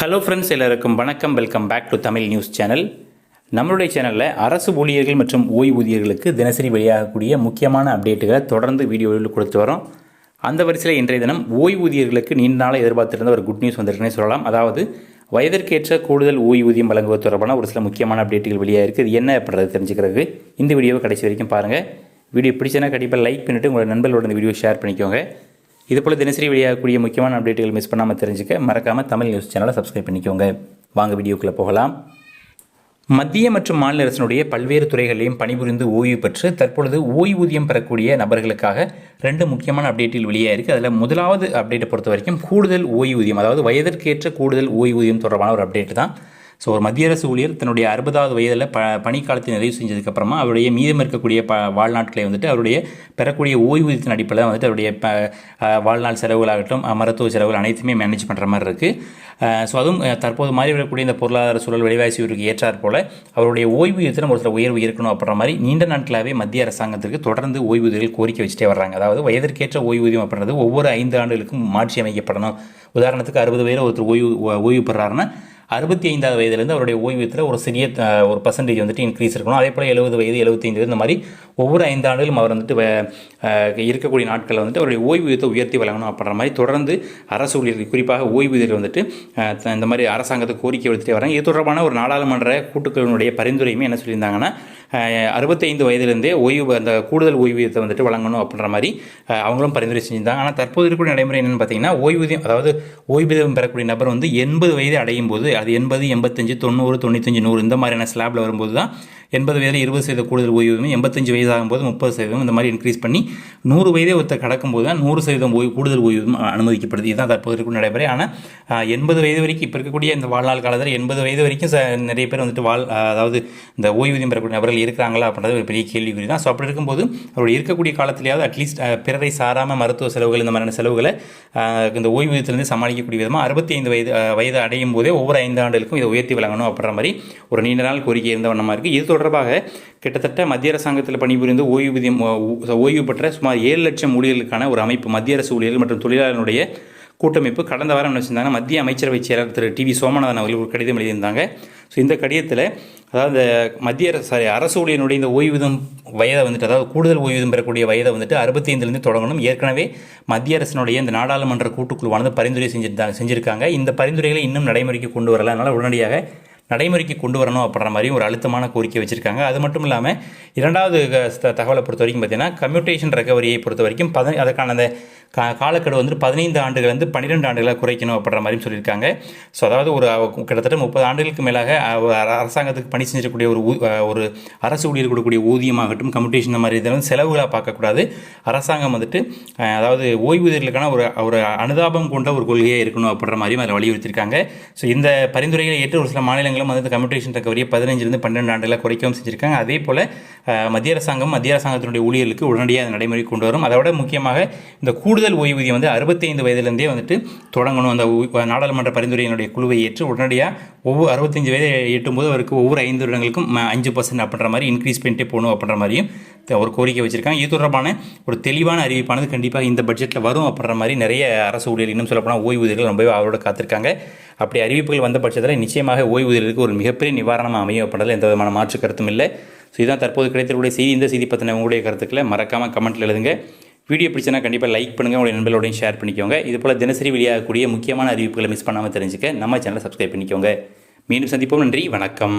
Hello friends எல்லாருக்கும் வணக்கம். Welcome back to Tamil news channel நம்மளுடைய சேனலில் அரசு ஊழியர்கள் மற்றும் ஓய்வூதியர்களுக்கு தினசரி வெளியாகக்கூடிய முக்கியமான அப்டேட்டுகளை தொடர்ந்து வீடியோவில் கொடுத்து வரோம். அந்த வரிசையில் இன்றைய தினம் ஓய்வூதியர்களுக்கு நீண்ட நாளாக எதிர்பார்த்திருந்த ஒரு குட் நியூஸ் வந்திருக்குன்னு சொல்லலாம். அதாவது வயதிற்கேற்ற கூடுதல் ஓய்வூதியம் வழங்குவது தொடர்பான ஒரு சில முக்கியமான அப்டேட்டுகள் வெளியாகிருக்கு இது என்ன அப்படின்றது தெரிஞ்சுக்கிறது இந்த வீடியோவை கடைசி வரைக்கும் பாருங்கள் வீடியோ பிடிச்சனா கண்டிப்பாக லைக் பண்ணிவிட்டு உங்களோட நண்பர்களோட இந்த வீடியோ ஷேர் பண்ணிக்கோங்க. இது போல் தினசரி வெளியாகக்கூடிய முக்கியமான அப்டேட்டுகள் மிஸ் பண்ணாமல் தெரிஞ்சுக்க மறக்காமல் தமிழ் நியூஸ் சேனலை சப்ஸ்கிரைப் பண்ணிக்கோங்க. வாங்க வீடியோக்குள்ளே போகலாம். மத்திய மற்றும் மாநில அரசினுடைய பல்வேறு துறைகளிலும் பணிபுரிந்து ஓய்வு பெற்று தற்பொழுது ஓய்வூதியம் பெறக்கூடிய நபர்களுக்காக ரெண்டு முக்கியமான அப்டேட்டில் வெளியாயிருக்கு அதில் முதலாவது அப்டேட்டை பொறுத்த வரைக்கும் கூடுதல் ஓய்வூதியம் அதாவது வயதிற்கேற்ற கூடுதல் ஓய்வூதியம் தொடர்பான ஒரு அப்டேட் தான். ஸோ ஒரு மத்திய அரசு ஊழியர் தன்னுடைய அறுபதாவது வயதில் ப பணிக்காலத்தை நிறைவு செஞ்சதுக்கப்புறமா அவருடைய மீதம் இருக்கக்கூடிய ப வாழ்நாட்களை வந்துட்டு அவருடைய பெறக்கூடிய ஓய்வூதியத்தின் அடிப்படையில் வந்துட்டு அவருடைய ப வாழ்நாள் செலவுகளாகட்டும் மருத்துவ செலவுகள் அனைத்துமே மேனேஜ் பண்ணுற மாதிரி இருக்குது ஸோ அதுவும் தற்போது மாறி வரக்கூடிய இந்த பொருளாதார சூழல் விலைவாசி உயர்வுக்கு ஏற்றாற் போல அவருடைய ஓய்வூதியத்தில் ஒரு சில உயர்வு இருக்கணும் அப்படின்ற மாதிரி நீண்ட நாட்களாகவே மத்திய அரசாங்கத்திற்கு தொடர்ந்து ஓய்வூதியர்கள் கோரிக்கை வச்சுட்டே வர்றாங்க. அதாவது வயதிற்கேற்ற ஓய்வூதியம் அப்படின்றது ஒவ்வொரு ஐந்து ஆண்டுகளுக்கும் மாற்றி அமைக்கப்படணும் உதாரணத்துக்கு அறுபது வயதில் ஒருத்தர் ஓய்வு ஓய்வு பெறாருன்னா அறுபத்தி ஐந்தாவது வயதுலேருந்து அவருடைய ஓய்வூதியத்தில் ஒரு சிறிய ஒரு பர்சன்டேஜ் வந்துட்டு இன்க்ரீஸ் இருக்கணும். அதே போல் எழுபது வயது எழுபத்தைந்து வயது இந்த மாதிரி ஒவ்வொரு ஐந்தாண்டுகளும் அவர் வந்துட்டு இருக்கக்கூடிய நாட்களில் வந்துட்டு அவருடைய ஓய்வூதியத்தை உயர்த்தி வழங்கணும் அப்படின்ற மாதிரி தொடர்ந்து அரசு ஊழியர்கள் குறிப்பாக ஓய்வூதியர்கள் வந்துட்டு இந்த மாதிரி அரசாங்கத்தை கோரிக்கை எடுத்துகிட்டே வராங்க. இது தொடர்பான ஒரு நாடாளுமன்ற கூட்டுக்குழுவினுடைய பரிந்துரையுமே என்ன சொல்லியிருந்தாங்கன்னா அறுபத்தைந்து வயதிலிருந்தே ஓய்வு அந்த கூடுதல் ஓய்வூதியத்தை வந்துட்டு வழங்கணும் அப்படின்ற மாதிரி அவங்களும் பரிந்துரை செஞ்சிருந்தாங்க. ஆனால் தற்போது இருக்கக்கூடிய நடைமுறை என்னென்னு பார்த்தீங்கன்னா ஓய்வூதியம் அதாவது ஓய்வூதியம் பெறக்கூடிய நபர் வந்து எண்பது வயது அடையும் போது அது எண்பது எண்பத்தஞ்சு தொண்ணூறு தொண்ணூத்தஞ்சு நூறு இந்த மாதிரியான ஸ்லாப்ல வரும்போது தான் எண்பது வயதில் இருபது சதவீத கூடுதல் ஓய்வூதியம் எண்பத்தஞ்சு வயதாகும் போது முப்பது சதவீதம் இந்த மாதிரி இன்க்ரீஸ் பண்ணி நூறு வயதே ஒருத்தர் கடக்கும்போது தான் நூறு சதவீதம் ஓய்வு கூடுதல் ஓய்வூதியம் அனுமதிக்கப்படுது. இதுதான் தற்போது இருக்கும் நடைமுறை. ஆனால் எண்பது வயது வரைக்கும் இப்போ இருக்கக்கூடிய இந்த வாழ்நாள் காலத்தில் எண்பது வயது வரைக்கும் ச- நிறைய பேர் வந்துட்டு வாழ் அதாவது இந்த ஓய்வூதியம் பெறக்கூடிய நபர்கள் இருக்கிறாங்களா அப்படின்றது ஒரு பெரிய கேள்விக்குறி தான். ஸோ அப்படி இருக்கும்போது அவருடைய இருக்கக்கூடிய காலத்திலேயாவது அட்லீஸ்ட் பிறரை சாராமல் மருத்துவ செலவுகள் இந்த மாதிரியான செலவுகளை இந்த ஓய்வூதியத்திலிருந்து சமாளிக்கக்கூடிய விதமாக அறுபத்தி ஐந்து வயது வயது அடையும் போதே ஒவ்வொரு ஐந்து ஆண்டுகளுக்கும் இதை உயர்த்தி வழங்கணும் அப்படின்ற மாதிரி ஒரு நீண்ட நாள் கோரிக்கை இருந்த வண்ணமாக இருக்குது இது தொடர்பாக கிட்டத்தட்ட மத்திய அரசாங்கத்தில் பணிபுரிந்து ஓய்வூதியம் ஓய்வு பெற்ற சுமார் ஏழு லட்சம் ஊழியர்களுக்கான ஒரு அமைப்பு மத்திய அரசு ஊழியர்கள் மற்றும் தொழிலாளர்களுடைய கூட்டமைப்பு கடந்த வாரம் என்ன செஞ்சாங்க மத்திய அமைச்சரவை செயலாளர் திரு டி வி சோமநாதன் அவர்கள் ஒரு கடிதம் எழுதியிருந்தாங்க. ஸோ இந்த கடிதத்தில் அதாவது மத்திய அரசு சாரி அரசு ஊழியனுடைய இந்த ஓய்வூதியம் வயதை வந்துட்டு அதாவது கூடுதல் ஓய்வூதியம் பெறக்கூடிய வயதை வந்துட்டு அறுபத்தைந்துலேருந்து தொடங்கணும். ஏற்கனவே மத்திய அரசினுடைய இந்த நாடாளுமன்ற கூட்டுக்குழுவானது பரிந்துரை செஞ்சிருந்தாங்க செஞ்சிருக்காங்க. இந்த பரிந்துரைகளை இன்னும் நடைமுறைக்கு கொண்டு வரல. அதனால் உடனடியாக நடைமுறைக்கு கொண்டு வரணும் அப்படின்ற மாதிரியும் ஒரு அழுத்தமான கோரிக்கை வச்சுருக்காங்க. அது மட்டும் இல்லாமல் இரண்டாவது த- தகவலை பொறுத்த வரைக்கும் பார்த்தீங்கன்னா கம்யூட்டேஷன் ரெக்கவரியை பொறுத்த வரைக்கும் பத அதுக்கான அந்த கா காலக்கெடு வந்துட்டு பதினைந்து ஆண்டுகள் வந்து பன்னிரெண்டு ஆண்டுகளாக குறைக்கணும் அப்படின்ற மாதிரியும் சொல்லியிருக்காங்க. ஸோ அதாவது ஒரு கிட்டத்தட்ட முப்பது ஆண்டுகளுக்கு மேலாக அரசாங்கத்துக்கு பணி செஞ்சக்கூடிய ஒரு ஊ- ஒரு அரசு ஊழியர் கொடுக்கக்கூடிய ஊதியமாகட்டும் கம்யூட்டேஷன் இந்த மாதிரி இதெல்லாம் செலவுகளாக பார்க்கக்கூடாது. அரசாங்கம் வந்துட்டு அதாவது ஓய்வூதியர்களுக்கான ஒரு ஒரு அனுதாபம் கொண்ட ஒரு கொள்கையாக இருக்கணும் அப்படின்ற மாதிரியும் அதில் வலியுறுத்தியிருக்காங்க. ஸோ இந்த பரிந்துரைகளை ஏற்று ஒரு சில அரசாங்கங்களும் வந்து கம்யூனிகேஷன் ரெக்கவரியை பதினஞ்சிலிருந்து பன்னெண்டு ஆண்டுகளாக குறைக்கவும் செஞ்சுருக்காங்க. அதே போல் மத்திய அரசாங்கம் மத்திய அரசாங்கத்தினுடைய ஊழியர்களுக்கு உடனடியாக அதை நடைமுறை கொண்டு வரும். அதை விட முக்கியமாக இந்த கூடுதல் ஓய்வூதியம் வந்து அறுபத்தைந்து வயதிலிருந்தே வந்துட்டு தொடங்கணும். அந்த நாடாளுமன்ற பரிந்துரையினுடைய குழுவை ஏற்று உடனடியாக ஒவ்வொரு அறுபத்தஞ்சு வயதை எட்டும்போது அவருக்கு ஒவ்வொரு ஐந்து வருடங்களுக்கும் அஞ்சு பர்சன்ட் அப்படின்ற மாதிரி இன்க்ரீஸ் பண்ணிட்டே போகணும் அப்படின்ற மாதிரியும் ஒரு கோரிக்கை வச்சுருக்காங்க. இது தொடர்பான ஒரு தெளிவான அறிவிப்பானது கண்டிப்பாக இந்த பட்ஜெட்டில் வரும் அப்படின்ற மாதிரி நிறைய அரசு ஊழியர் இன்னும் சொல்லப்போனால் ஓய்வூதியர்கள் ரொம்பவே அவரோட காத்திருக்காங்க. அப்படி அறிவிப்புகள் வந்த பட்சத்தில் நிச்சயமாக ஓய்வூதியர்களுக்கு ஒரு மிகப்பெரிய நிவாரணமாக அமையும் அப்படின்றதுல எந்த விதமான மாற்று கருத்தும் இல்லை. ஸோ இதுதான் தற்போது கிடைத்திருக்கக்கூடிய செய்தி. இந்த செய்தி பற்றின உங்களுடைய கருத்துக்களை மறக்காமல் கமெண்ட்டில் எழுதுங்க. வீடியோ பிடிச்சனா கண்டிப்பாக லைக் பண்ணுங்கள் உங்களுடைய நண்பர்களோடையும் ஷேர் பண்ணிக்கோங்க. இது போல் தினசரி வெளியாகக்கூடிய முக்கியமான அறிவிப்புகளை மிஸ் பண்ணாமல் தெரிஞ்சுக்க நம்ம சேனலை சப்ஸ்கிரைப் பண்ணிக்கோங்க. மீண்டும் சந்திப்போம். நன்றி. வணக்கம்.